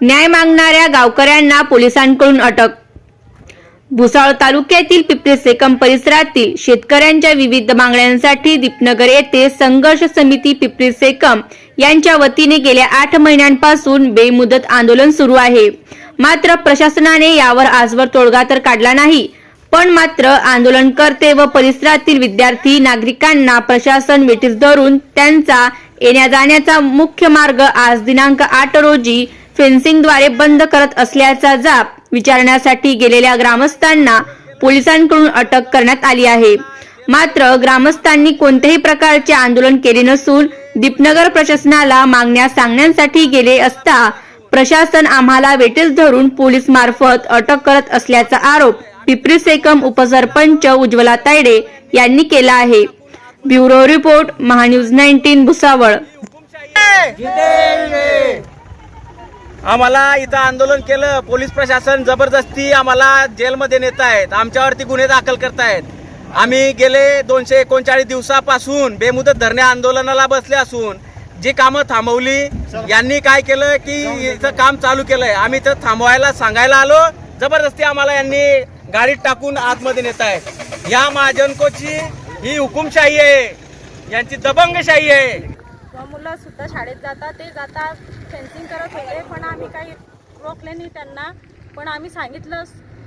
न्याय मागणाऱ्या गावकऱ्यांना पोलिसांकडून अटक. भुसाळ तालुक्यातील पिपरी सेकम परिसरातील शेतकऱ्यांच्या विविध मागण्यांसाठी दीपनगर येथे संघर्ष समिती पिपरी सेकम यांच्या वतीने गेल्या आठ महिन्यांपासून बेमुदत आंदोलन सुरू आहे. मात्र प्रशासनाने यावर आजवर तोडगा तर काढला नाही पण मात्र आंदोलनकर्ते व परिसरातील विद्यार्थी नागरिकांना प्रशासन वेटीस धरून त्यांचा येण्या जाण्याचा मुख्य मार्ग आज दिनांक आठ रोजी फेन्सिंगद्वारे बंद करत असल्याचा जाब विचारण्यासाठी गेलेल्या ग्रामस्थांना पोलिसांकडून अटक करण्यात आली आहे. मात्र ग्रामस्थांनी कोणत्याही प्रकारचे आंदोलन केले नसून दीपनगर प्रशासनाला मागण्या सांगण्यासाठी गेले असता प्रशासन आम्हाला वेटीस धरून पोलीस मार्फत अटक करत असल्याचा आरोप पिपरी सेकम उपसरपंच उज्ज्वला तायडे यांनी केला आहे. Bureau report MahaNews nineteen Bhusawal. आम्हाला इथं आंदोलन केलं. पोलीस प्रशासन जबरदस्ती आम्हाला जेलमध्ये नेत आहेत आमच्यावरती गुन्हे दाखल करतायत. आम्ही गेले दोनशे एकोणचाळीस दिवसापासून बेमुदत धरणे आंदोलनाला बसले असून जी कामं थांबवली यांनी काय केलं की इथं काम चालू केलंय. आम्ही इथं थांबवायला सांगायला आलो. जबरदस्ती आम्हाला यांनी गाडीत टाकून आतमध्ये नेत आहेत या महाजनकोची ही हुकुमशाही आहे. यांची दबंगशाही आहे. मुलं सुद्धा शाळेत जातात ते जातात फेन्सिंग करत होते पण आम्ही काही रोखले नाही त्यांना. पण आम्ही सांगितलं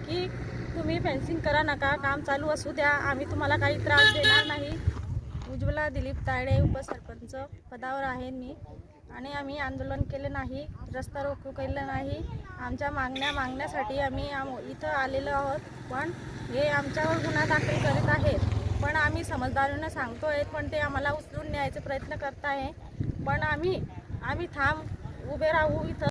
की तुम्ही फेन्सिंग करा नका काम चालू असू द्या आम्ही तुम्हाला काही त्रास देणार नाही. उज्ज्वला दिलीप तायडे उपसरपंच पदावर आहे मी. आणि आम्ही आंदोलन केले नाही रस्ता रोको केलं नाही. आमच्या मागण्या मागण्यासाठी आम्ही आम इथं आलेलो आहोत. पण हे आमच्यावर गुन्हा दाखल करीत आहेत. पण आम्ही समजदारीनं सांगतोय पण ते आम्हाला उचलून न्यायचे प्रयत्न करत आहे पण आम्ही आम्ही थांब उभे राहू इथं.